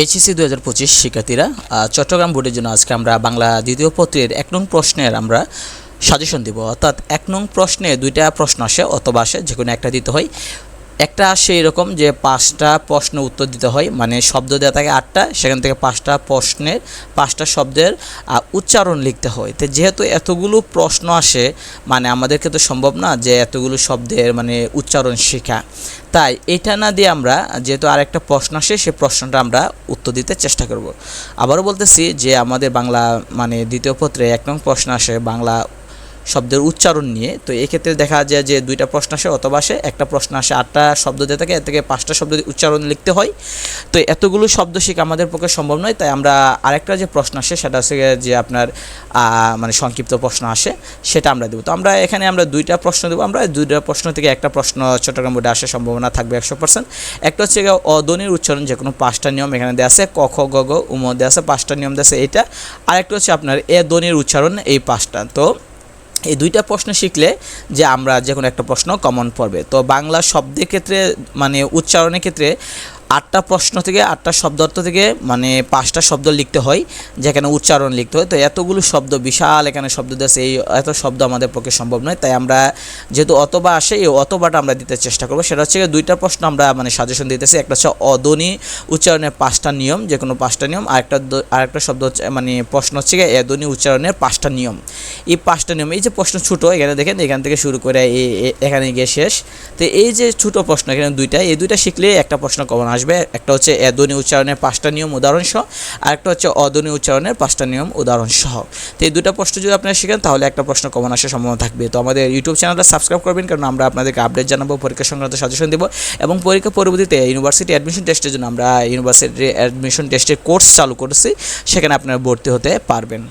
HSC দু হাজার পঁচিশ শিক্ষার্থীরা চট্টগ্রাম বোর্ডের জন্য আজকে আমরা বাংলা দ্বিতীয় পত্রের এক নং প্রশ্নের আমরা সাজেশন দিব। অর্থাৎ এক নং প্রশ্নে দুইটা প্রশ্ন আসে, অথবা আসে যে কোনো একটা দিতে হয়। একটা আসে এরকম যে পাঁচটা প্রশ্ন উত্তর দিতে হয় মানে শব্দ দেওয়া থাকে আটটা, সেখান থেকে পাঁচটা প্রশ্নের, পাঁচটা শব্দের উচ্চারণ লিখতে হয়। তো যেহেতু এতগুলো প্রশ্ন আসে মানে আমাদেরকে তো সম্ভব না যে এতগুলো শব্দের মানে উচ্চারণ শেখা। তাই এটা না দিয়ে আমরা যেহেতু আরেকটা প্রশ্ন আসে সেই প্রশ্নটা আমরা উত্তর দিতে চেষ্টা করব। আবারও বলতেছি যে আমাদের বাংলা মানে দ্বিতীয় পত্রে এক নং প্রশ্ন আসে, বাংলা শব্দের উচ্চারণ নিয়ে। তো এক্ষেত্রে দেখা যায় যে দুইটা প্রশ্ন আসে অথবা আসে, একটা প্রশ্ন আসে আটটা শব্দ দিয়ে থাকে, এর থেকে পাঁচটা শব্দ উচ্চারণ লিখতে হয়। তো এতগুলো শব্দ শেখা আমাদের পক্ষে সম্ভব নয়, তাই আমরা আরেকটা যে প্রশ্ন আসে সেটা হচ্ছে যে আপনার মানে সংক্ষিপ্ত প্রশ্ন আসে, সেটা আমরা দেবো। তো আমরা এখানে আমরা দুইটা প্রশ্ন দেবো। আমরা দুইটা প্রশ্ন থেকে একটা প্রশ্ন চট্টগ্রাম বোর্ডে আসার সম্ভাবনা থাকবে একশো পার্সেন্ট একটা হচ্ছে অধ্বনির উচ্চারণ, যে কোনো পাঁচটা নিয়ম এখানে দেওয়া আছে, ক, খ, গ গ উম দেওয়া আছে, পাঁচটা নিয়ম দেওয়া আছে, এটা। আরেকটা হচ্ছে আপনার এ ধ্বনির উচ্চারণ, এই পাঁচটা। তো এই দুইটা প্রশ্ন শিখলে যে আমরা যে কোনো একটা প্রশ্ন কমন পড়বে। তো বাংলা শব্দের ক্ষেত্রে মানে উচ্চারণের ক্ষেত্রে আটটা প্রশ্ন থেকে আটটা শব্দ অর্থ থেকে মানে পাঁচটা শব্দ লিখতে হয়, যেখানে উচ্চারণ লিখতে হয়। তো এতগুলো শব্দ, বিশাল এখানে শব্দ দেশে এই এত শব্দ আমাদের পক্ষে সম্ভব নয়। তাই আমরা যেহেতু অতবা আসে, এই অতবাটা আমরা দিতে চেষ্টা করব। সেটা হচ্ছে দুইটা প্রশ্ন আমরা মানে সাজেশন দিতেছি। একটা হচ্ছে অধ্বনি উচ্চারণের পাঁচটা নিয়ম যে কোনো পাঁচটা নিয়ম। আরেকটা আরেকটা শব্দ হচ্ছে মানে প্রশ্ন হচ্ছে এধ্বনি উচ্চারণের পাঁচটা নিয়ম। এই পাঁচটা নিয়ম, এই যে প্রশ্ন ছোটো, এখানে দেখেন, এখান থেকে শুরু করে এখানে গিয়ে শেষ। তো এই যে ছোটো প্রশ্ন, এখানে দুইটা, এই দুইটা শিখলে একটা প্রশ্ন কমন আসবে। একটা হচ্ছে এধ্বনি উচ্চারণের পাঁচটা নিয়ম উদাহরণ সহ আর একটা হচ্ছে অধ্বনি উচ্চারণের পাঁচটা নিয়ম উদাহরণ সহ তো এই দুটো প্রশ্ন যদি আপনারা শিখেন, তাহলে একটা প্রশ্ন কমন আসার সম্ভাবনা থাকবে। তো আমাদের ইউটিউব চ্যানেলটা সাবস্ক্রাইব করবেন, কারণ আমরা আপনাদেরকে আপডেট জানাব, পরীক্ষা সংক্রান্ত সাজেশন দেবো, এবং পরীক্ষা পরবর্তীতে ইউনিভার্সিটি অ্যাডমিশন টেস্টের জন্য আমরা ইউনিভার্সিটি অ্যাডমিশন টেস্টের কোর্স চালু করেছি, সেখানে আপনারা ভর্তি হতে পারবেন।